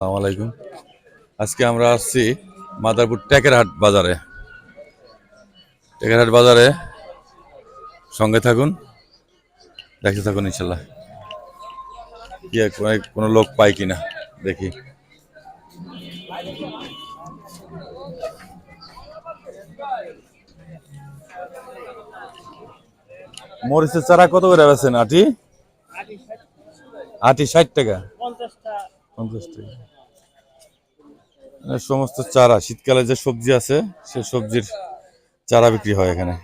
আলাইকুম। আজকে আমরা আসছি মাদারপুর টেকেরহাট বাজারে। টেকেরহাট বাজারে সঙ্গে থাকুন দেখতে থাকুন ইনশাল্লাহ। কি কোনো- লোক পাই কিনা দেখি। মরিচের চারা কত করে বেছেন আটি? আটি ষাট টাকা। পঞ্চাশ টাকা। সমস্ত চারা, শীতকালে যে সবজি আছে, সে সবজির চারা বিক্রি হয় এখানে।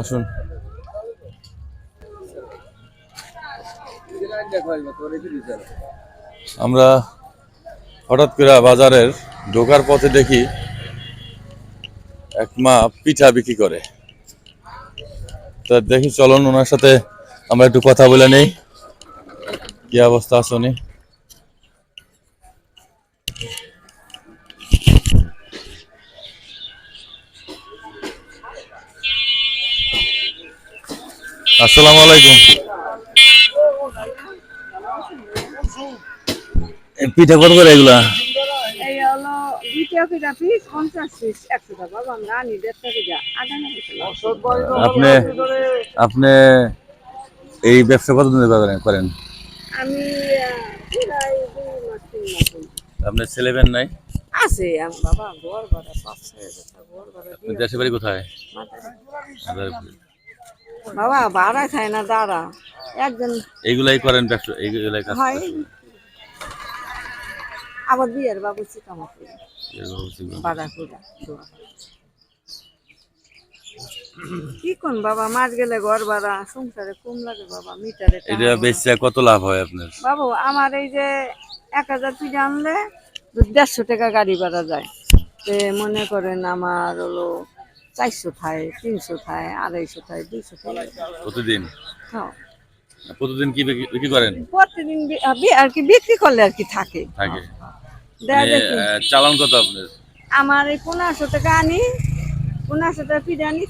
আসুন। আমরা হঠাৎ করে বাজারের ঢোকার পথে দেখি এক মা পিঠা বিক্রি করে। তা দেখি চলুন, ওনার সাথে আমরা একটু কথা বলে নেই। কি অবস্থা আছে উনি? আসসালামু আলাইকুম। পিঠা কত করে এগুলা? আপনি আপনি এই ব্যবসা কতদিন করেন? আমি আহ, প্রায় দুই মাস তিন মাস হলো। আপনার ছেলে মেয়ে নাই? আছে আম- বাবা ঘর ছয় হাজার ঘর আপনি বাড়ি কোথায়? বাবা ভাড়া খায় না দাঁড়া। একজন এইগুলাই করেন ব্যবসা এইগুলাই কাজ হয়। আবার বিয়ের বাবু চিকামা করে। করে। কি কোন বাবা মাস গেলে ঘর ভাড়া সংসারে কম লাগে বাবা মিটারে এটা বেচে কত লাভ হয় আপনার? বাবু আমার এই যে এক হাজার পিঠা আনলে দেড়শো টাকা গাড়ি ভাড়া যায়। তে মনে করেন আমার হলো চারশো থায় তিনশো থায় আড়াইশো থায় দুইশো থায় প্রতিদিন? হ্যাঁ। প্রতিদিন কি বিক্রি করেন? প্রতিদিন আর কি বিক্রি করলে আর কি থাকে। থাকে। মানে, চালান কত আপনার? আমার এই পনেরোশো টাকা আনি পনেরোশো টাকা পিঠা আনি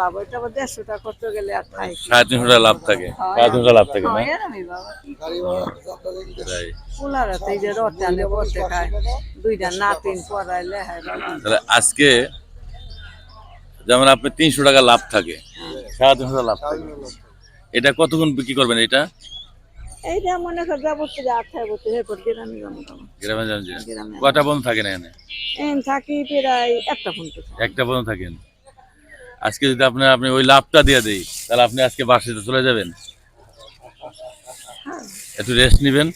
লাভ ওইটা আবার দেড়শো টাকা করতে গেলে আর থাকে সাড়ে তিনশো টাকা লাভ থাকে। সাড়ে তিনশো লাভ থাকে না? পোলারাতে যে রথ বসে খায় দুইটা নাতিন পড়াইলে হয় তাহলে আজকে যেমন আপনি তিনশো টাকা লাভ থাকে সাড়ে তিনশো টাকা লাভ থাকে। এটা কতক্ষণ বিক্রি করবেন এটা? এইটা মনে কর যাব এরপর গ্রামে যাব গ্রামে কটা থাকেন এখানে? থাকি প্রায় একটা থাকি। একটা থাকেন। আজকে যদি আপনার আপনি ওই লাভটা দিয়ে দেই তাহলে আপনি আজকে বাসাতে চলে যাবেন? একটু রেস্ট নেবেন?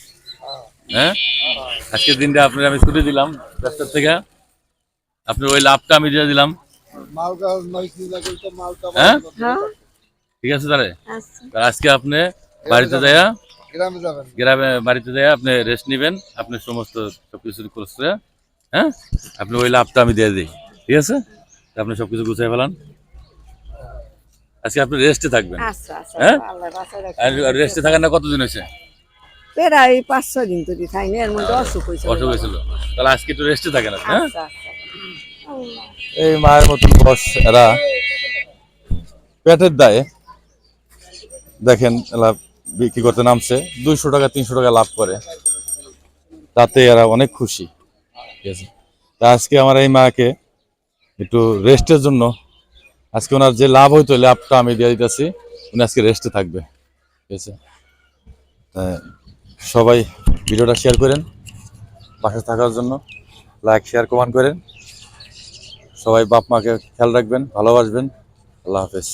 হ্যাঁ? আজকের দিনটা আপনার আমি ছুটি দিলাম ব্যস্তার থেকে। আপনার ওই লাভটা আমি দিয়ে দিলাম। হ্যাঁ? হ্যাঁ। ঠিক আছে তাহলে? আচ্ছা। তাহলে আজকে আপনি বাড়িতে যাইয়া গ্রামে যাবেন। গ্রামে বাড়িতে আপনি রেস্ট নেবেন আপনি সমস্ত করে হ্যাঁ? আপনি ওই লাভটা আমি দিয়ে দিই ঠিক আছে? আপনি সবকিছু গুছিয়ে ফেলান। আজকে আপনি রেস্টে থাকবেন। আচ্ছা আচ্ছা হ্যাঁ? আর রেস্টে থাকার না কতদিন হয়েছে? প্রায় পাঁচ ছয় দিন তো খাই এর মধ্যে অসুখ হয়েছে অসুখ হয়েছিল। তাহলে আজকে একটু রেস্টে থাকেন আপনি হ্যাঁ? আচ্ছা আচ্ছা। এই মায়ের মতন বস এরা পেটের দায়ে। দেখেন এরা বিক্রি করতে নামছে, দুইশো টাকা, তিনশো টাকা লাভ করে। তাতে এরা অনেক খুশি। ঠিক আছে? তা আজকে আমার এই মাকে একটু রেস্টের জন্য, আজকে ওনার যে লাভ হইতো লাভটা আমি দিয়ে দিতেছি, উনি আজকে রেস্টে থাকবে। ঠিক আছে? সবাই ভিডিওটা শেয়ার করেন, পাশে থাকার জন্য লাইক, শেয়ার, কমেন্ট করেন। সবাই বাপ মাকে খেয়াল রাখবেন, ভালোবাসবেন। আল্লাহ হাফেজ।